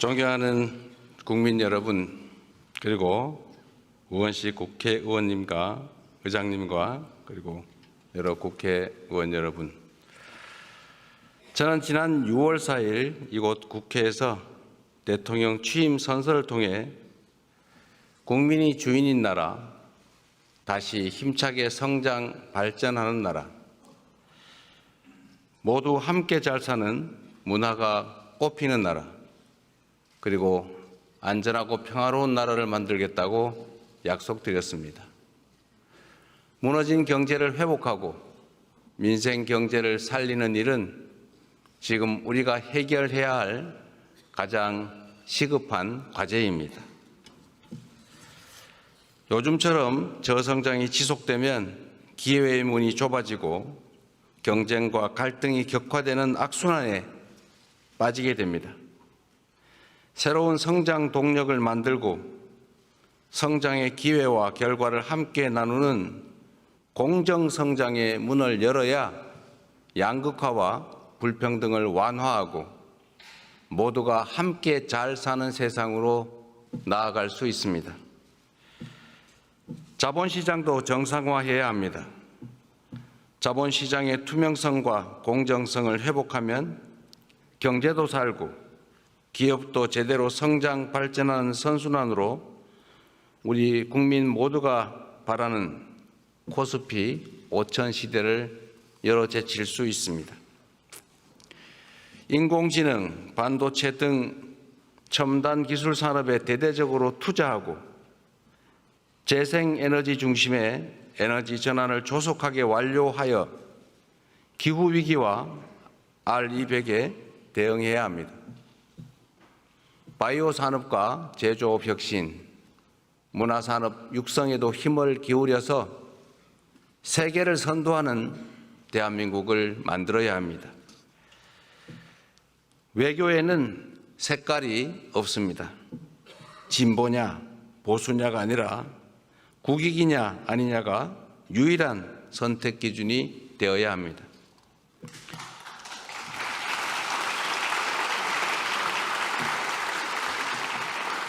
존경하는 국민 여러분 그리고 우원식 국회의원님과 의장님과 그리고 여러 국회의원 여러분. 저는 지난 6월 4일 이곳 국회에서 대통령 취임 선서를 통해 국민이 주인인 나라 다시 힘차게 성장 발전하는 나라 모두 함께 잘 사는 문화가 꽃피는 나라 그리고 안전하고 평화로운 나라를 만들겠다고 약속드렸습니다. 무너진 경제를 회복하고 민생 경제를 살리는 일은 지금 우리가 해결해야 할 가장 시급한 과제입니다. 요즘처럼 저성장이 지속되면 기회의 문이 좁아지고 경쟁과 갈등이 격화되는 악순환에 빠지게 됩니다. 새로운 성장 동력을 만들고 성장의 기회와 결과를 함께 나누는 공정 성장의 문을 열어야 양극화와 불평등을 완화하고 모두가 함께 잘 사는 세상으로 나아갈 수 있습니다. 자본시장도 정상화해야 합니다. 자본시장의 투명성과 공정성을 회복하면 경제도 살고 기업도 제대로 성장 발전하는 선순환으로 우리 국민 모두가 바라는 코스피 5천 시대를 열어 제칠 수 있습니다. 인공지능, 반도체 등 첨단 기술 산업에 대대적으로 투자하고 재생에너지 중심의 에너지 전환을 조속하게 완료하여 기후 위기와 R200에 대응해야 합니다. 바이오 산업과 제조업 혁신, 문화 산업 육성에도 힘을 기울여서 세계를 선도하는 대한민국을 만들어야 합니다. 외교에는 색깔이 없습니다. 진보냐 보수냐가 아니라 국익이냐 아니냐가 유일한 선택 기준이 되어야 합니다.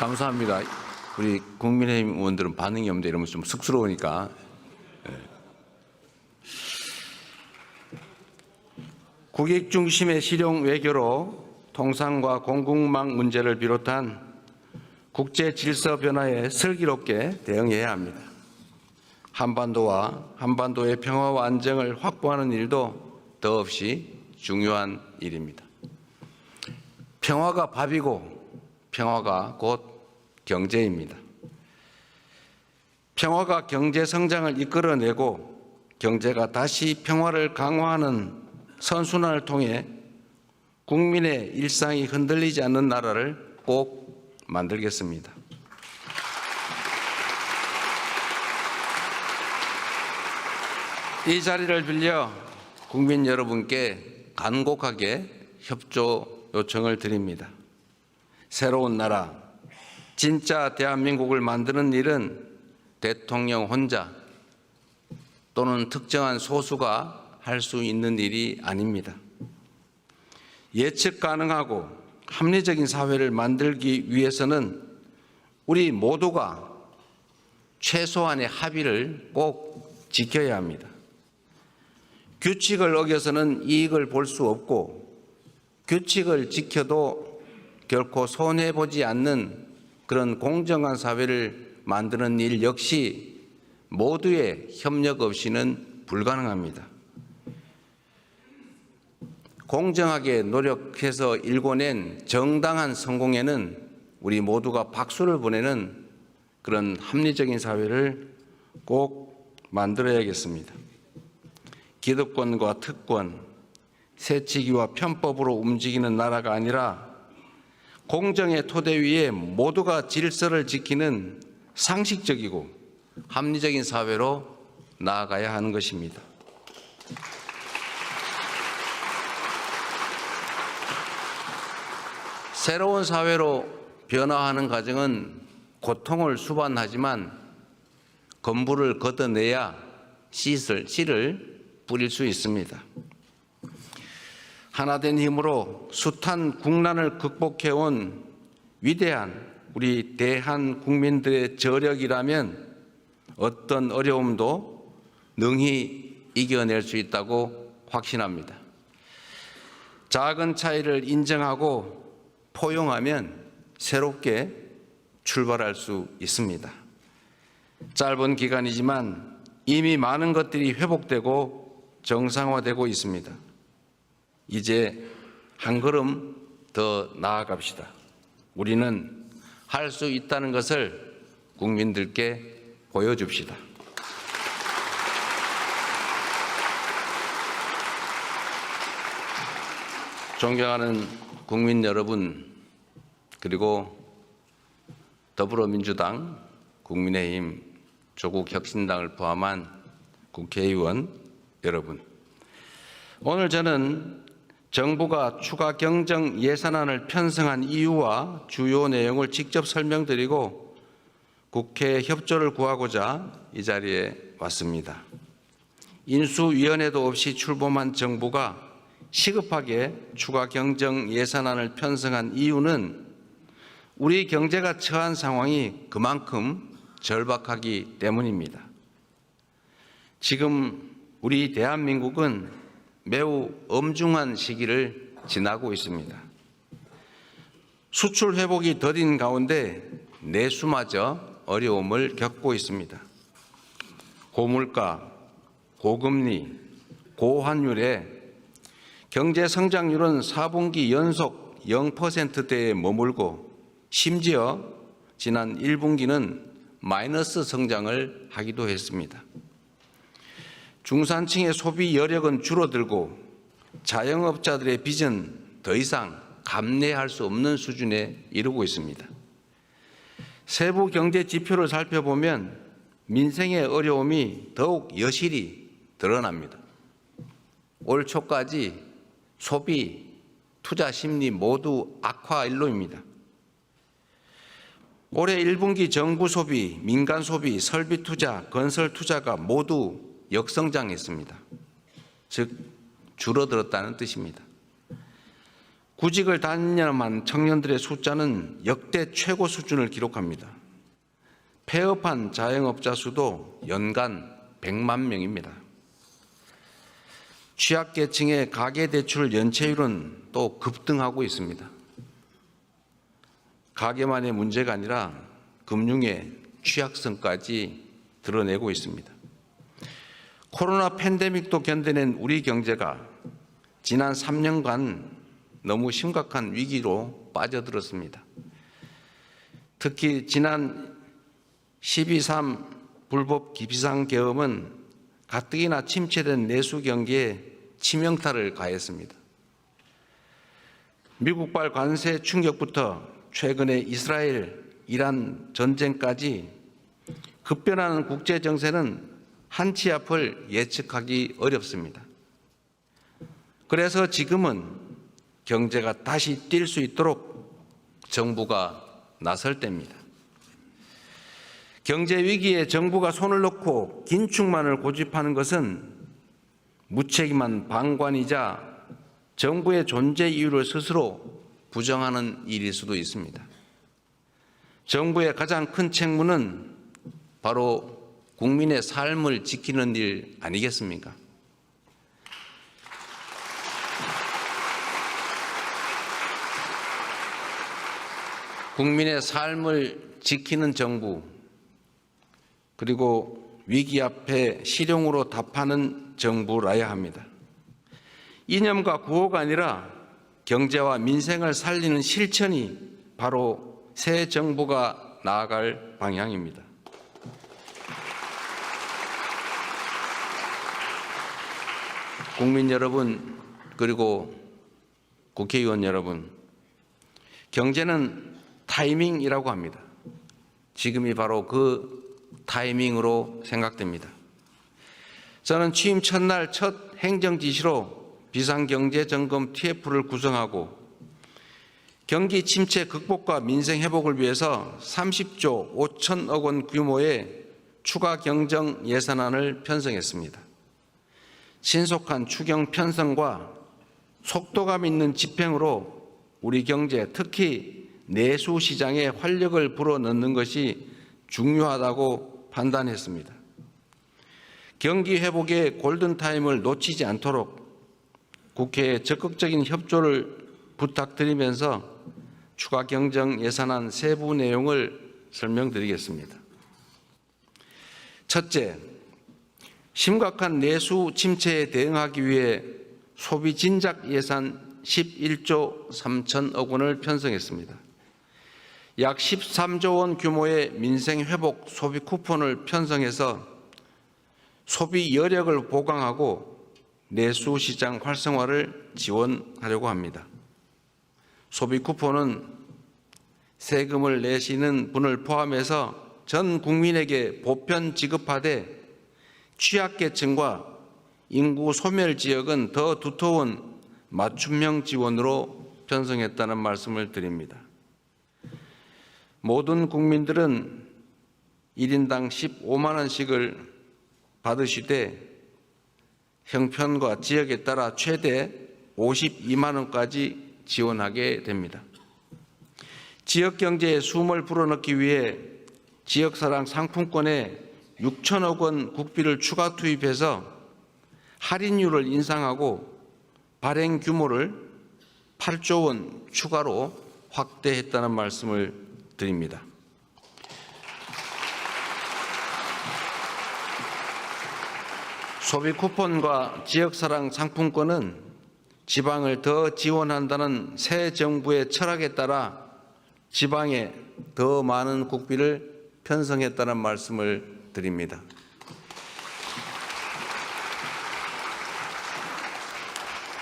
감사합니다. 우리 국민의힘 의원들은 반응이 없는데 이러면 좀 쑥스러우니까. 예. 국익 중심의 실용 외교로 통상과 공국망 문제를 비롯한 국제 질서 변화에 슬기롭게 대응해야 합니다. 한반도와 한반도의 평화와 안정을 확보하는 일도 더없이 중요한 일입니다. 평화가 밥이고 평화가 곧 경제입니다. 평화가 경제 성장을 이끌어내고 경제가 다시 평화를 강화하는 선순환을 통해 국민의 일상이 흔들리지 않는 나라를 꼭 만들겠습니다. 이 자리를 빌려 국민 여러분께 간곡하게 협조 요청을 드립니다. 새로운 나라, 진짜 대한민국을 만드는 일은 대통령 혼자 또는 특정한 소수가 할 수 있는 일이 아닙니다. 예측 가능하고 합리적인 사회를 만들기 위해서는 우리 모두가 최소한의 합의를 꼭 지켜야 합니다. 규칙을 어겨서는 이익을 볼 수 없고 규칙을 지켜도 결코 손해보지 않는 그런 공정한 사회를 만드는 일 역시 모두의 협력 없이는 불가능합니다. 공정하게 노력해서 일궈낸 정당한 성공에는 우리 모두가 박수를 보내는 그런 합리적인 사회를 꼭 만들어야겠습니다. 기득권과 특권, 세치기와 편법으로 움직이는 나라가 아니라 공정의 토대 위에 모두가 질서를 지키는 상식적이고 합리적인 사회로 나아가야 하는 것입니다. 새로운 사회로 변화하는 과정은 고통을 수반하지만 건물을 걷어내야 씨를, 씨를 뿌릴 수 있습니다. 하나된 힘으로 숱한 국난을 극복해온 위대한 우리 대한 국민들의 저력이라면 어떤 어려움도 능히 이겨낼 수 있다고 확신합니다. 작은 차이를 인정하고 포용하면 새롭게 출발할 수 있습니다. 짧은 기간이지만 이미 많은 것들이 회복되고 정상화되고 있습니다. 이제 한 걸음 더 나아갑시다. 우리는 할 수 있다는 것을 국민들께 보여줍시다. 존경하는 국민 여러분, 그리고 더불어민주당, 국민의힘, 조국혁신당을 포함한 국회의원 여러분. 오늘 저는 정부가 추가 경정 예산안을 편성한 이유와 주요 내용을 직접 설명드리고 국회 협조를 구하고자 이 자리에 왔습니다. 인수위원회도 없이 출범한 정부가 시급하게 추가 경정 예산안을 편성한 이유는 우리 경제가 처한 상황이 그만큼 절박하기 때문입니다. 지금 우리 대한민국은 매우 엄중한 시기를 지나고 있습니다. 수출 회복이 더딘 가운데 내수마저 어려움을 겪고 있습니다. 고물가, 고금리, 고환율에 경제 성장률은 4분기 연속 0%대에 머물고 심지어 지난 1분기는 마이너스 성장을 하기도 했습니다. 중산층의 소비 여력은 줄어들고 자영업자들의 빚은 더 이상 감내할 수 없는 수준에 이르고 있습니다. 세부 경제 지표를 살펴보면 민생의 어려움이 더욱 여실히 드러납니다. 올 초까지 소비, 투자 심리 모두 악화 일로입니다. 올해 1분기 정부 소비, 민간 소비, 설비 투자, 건설 투자가 모두 역성장했습니다. 즉 줄어들었다는 뜻입니다. 구직을 단념한 청년들의 숫자는 역대 최고 수준을 기록합니다. 폐업한 자영업자 수도 연간 100만 명입니다. 취약계층의 가계대출 연체율은 또 급등하고 있습니다. 가계만의 문제가 아니라 금융의 취약성까지 드러내고 있습니다. 코로나 팬데믹도 견뎌낸 우리 경제가 지난 3년간 너무 심각한 위기로 빠져들었습니다. 특히 지난 12.3 불법 비상 계엄은 가뜩이나 침체된 내수 경기에 치명타를 가했습니다. 미국발 관세 충격부터 최근에 이스라엘, 이란 전쟁까지 급변하는 국제 정세는 한치 앞을 예측하기 어렵습니다. 그래서 지금은 경제가 다시 뛸 수 있도록 정부가 나설 때입니다. 경제 위기에 정부가 손을 놓고 긴축만을 고집하는 것은 무책임한 방관이자 정부의 존재 이유를 스스로 부정하는 일일 수도 있습니다. 정부의 가장 큰 책무는 바로 국민의 삶을 지키는 일 아니겠습니까? 국민의 삶을 지키는 정부, 그리고 위기 앞에 실용으로 답하는 정부라야 합니다. 이념과 구호가 아니라 경제와 민생을 살리는 실천이 바로 새 정부가 나아갈 방향입니다. 국민 여러분, 그리고 국회의원 여러분, 경제는 타이밍이라고 합니다. 지금이 바로 그 타이밍으로 생각됩니다. 저는 취임 첫날 첫 행정 지시로 비상경제 점검 TF를 구성하고 경기 침체 극복과 민생 회복을 위해서 30조 5천억 원 규모의 추가 경정 예산안을 편성했습니다. 신속한 추경 편성과 속도감 있는 집행으로 우리 경제 특히 내수 시장에 활력을 불어넣는 것이 중요하다고 판단했습니다. 경기 회복의 골든타임을 놓치지 않도록 국회에 적극적인 협조를 부탁드리면서 추가 경정 예산안 세부 내용을 설명드리겠습니다. 첫째, 심각한 내수 침체에 대응하기 위해 소비 진작 예산 11조 3천억 원을 편성했습니다. 약 13조 원 규모의 민생 회복 소비 쿠폰을 편성해서 소비 여력을 보강하고 내수 시장 활성화를 지원하려고 합니다. 소비 쿠폰은 세금을 내시는 분을 포함해서 전 국민에게 보편 지급하되 취약계층과 인구 소멸 지역은 더 두터운 맞춤형 지원으로 편성했다는 말씀을 드립니다. 모든 국민들은 1인당 15만 원씩을 받으시되 형편과 지역에 따라 최대 52만 원까지 지원하게 됩니다. 지역 경제에 숨을 불어넣기 위해 지역사랑 상품권에 6천억 원 국비를 추가 투입해서 할인율을 인상하고 발행 규모를 8조 원 추가로 확대했다는 말씀을 드립니다. 소비 쿠폰과 지역사랑 상품권은 지방을 더 지원한다는 새 정부의 철학에 따라 지방에 더 많은 국비를 편성했다는 말씀을 드립니다.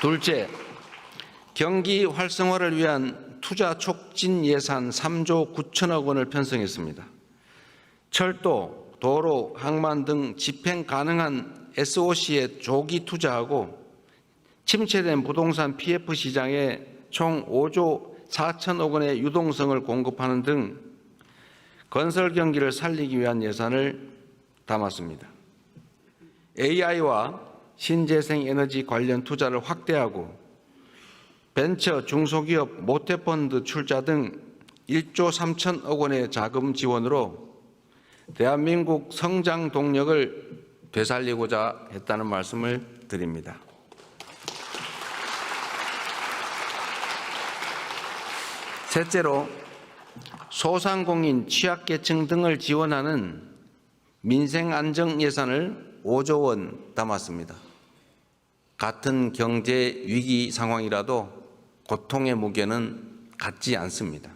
둘째, 경기 활성화를 위한 투자 촉진 예산 3조 9천억 원을 편성했습니다. 철도, 도로, 항만 등 집행 가능한 SOC에 조기 투자하고 침체된 부동산 PF 시장에 총 5조 4천억 원의 유동성을 공급하는 등 건설 경기를 살리기 위한 예산을 담았습니다. AI와 신재생 에너지 관련 투자를 확대하고 벤처 중소기업 모태펀드 출자 등 1조 3천억 원의 자금 지원으로 대한민국 성장 동력을 되살리고자 했다는 말씀을 드립니다. 셋째로 소상공인 취약계층 등을 지원하는 민생 안정 예산을 5조 원 담았습니다. 같은 경제 위기 상황이라도 고통의 무게는 같지 않습니다.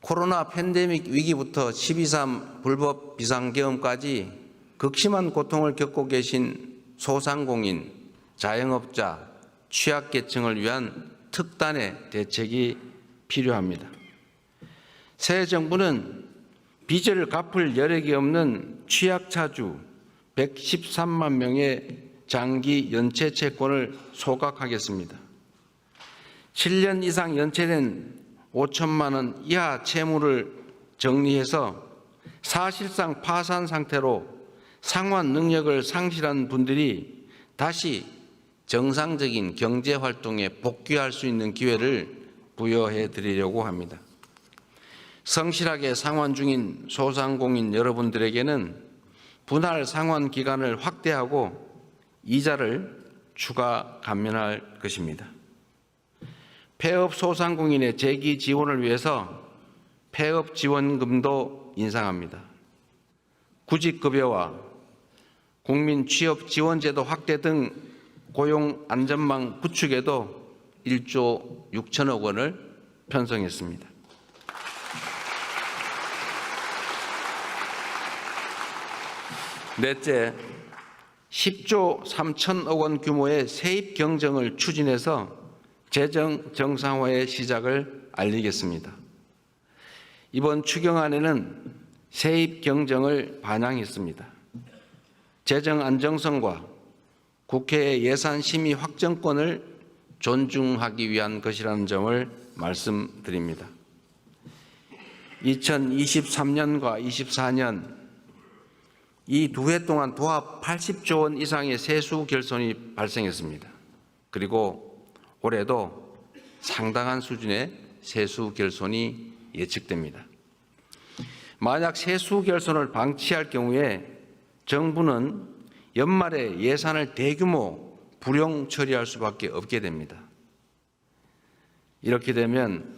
코로나 팬데믹 위기부터 12.3 불법 비상계엄까지 극심한 고통을 겪고 계신 소상공인, 자영업자, 취약계층을 위한 특단의 대책이 필요합니다. 새 정부는 빚을 갚을 여력이 없는 취약차주 113만 명의 장기 연체 채권을 소각하겠습니다. 7년 이상 연체된 5천만 원 이하 채무를 정리해서 사실상 파산 상태로 상환 능력을 상실한 분들이 다시 정상적인 경제 활동에 복귀할 수 있는 기회를 부여해 드리려고 합니다. 성실하게 상환 중인 소상공인 여러분들에게는 분할 상환 기간을 확대하고 이자를 추가 감면할 것입니다. 폐업 소상공인의 재기 지원을 위해서 폐업 지원금도 인상합니다. 구직급여와 국민 취업 지원제도 확대 등 고용 안전망 구축에도 1조 6천억 원을 편성했습니다. 넷째, 10조 3천억 원 규모의 세입 경정을 추진해서 재정 정상화의 시작을 알리겠습니다. 이번 추경안에는 세입 경정을 반영했습니다. 재정 안정성과 국회의 예산 심의 확정권을 존중하기 위한 것이라는 점을 말씀드립니다. 2023년과 24년 이 두 해 동안 도합 80조 원 이상의 세수 결손이 발생했습니다. 그리고 올해도 상당한 수준의 세수 결손이 예측됩니다. 만약 세수 결손을 방치할 경우에 정부는 연말에 예산을 대규모 불용 처리할 수밖에 없게 됩니다. 이렇게 되면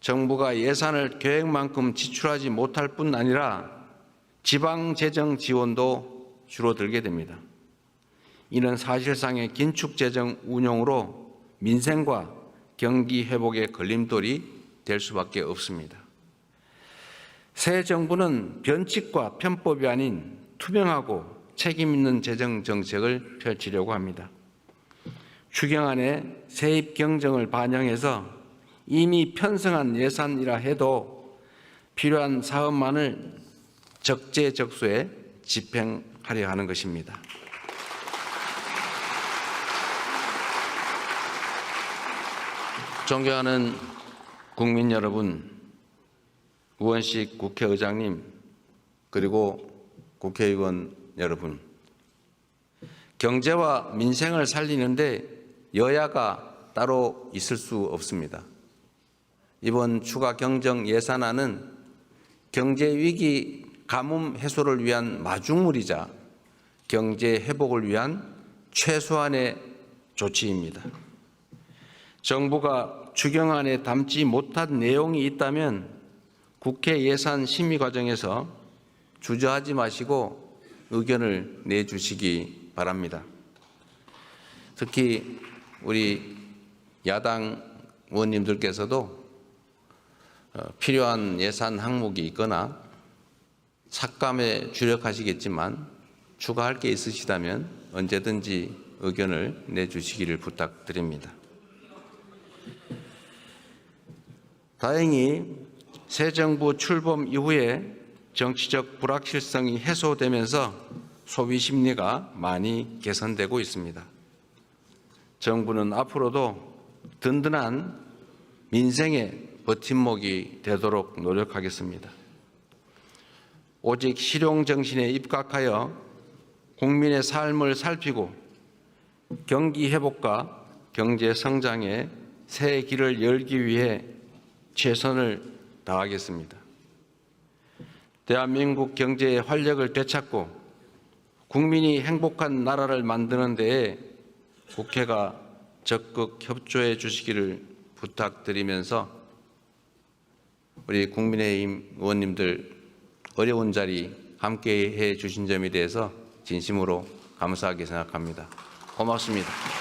정부가 예산을 계획만큼 지출하지 못할 뿐 아니라 지방 재정 지원도 줄어들게 됩니다. 이는 사실상의 긴축 재정 운용으로 민생과 경기 회복의 걸림돌이 될 수밖에 없습니다. 새 정부는 변칙과 편법이 아닌 투명하고 책임 있는 재정 정책을 펼치려고 합니다. 추경안에 세입 경정을 반영해서 이미 편성한 예산이라 해도 필요한 사업만을 적재적소에 집행하려 하는 것입니다. 존경하는 국민 여러분, 우원식 국회의장님, 그리고 국회의원 여러분, 경제와 민생을 살리는데 여야가 따로 있을 수 없습니다. 이번 추가 경정 예산안은 경제 위기 가뭄 해소를 위한 마중물이자 경제 회복을 위한 최소한의 조치입니다. 정부가 추경안에 담지 못한 내용이 있다면 국회 예산 심의 과정에서 주저하지 마시고 의견을 내주시기 바랍니다. 특히 우리 야당 의원님들께서도 어, 필요한 예산 항목이 있거나 삭감에 주력하시겠지만 추가할 게 있으시다면 언제든지 의견을 내주시기를 부탁드립니다. 다행히 새 정부 출범 이후에 정치적 불확실성이 해소되면서 소비 심리가 많이 개선되고 있습니다. 정부는 앞으로도 든든한 민생의 버팀목이 되도록 노력하겠습니다. 오직 실용 정신에 입각하여 국민의 삶을 살피고 경기 회복과 경제 성장의 새 길을 열기 위해 최선을 다하겠습니다. 대한민국 경제의 활력을 되찾고 국민이 행복한 나라를 만드는 데에 국회가 적극 협조해 주시기를 부탁드리면서 우리 국민의힘 의원님들 어려운 자리 함께 해 주신 점에 대해서 진심으로 감사하게 생각합니다. 고맙습니다.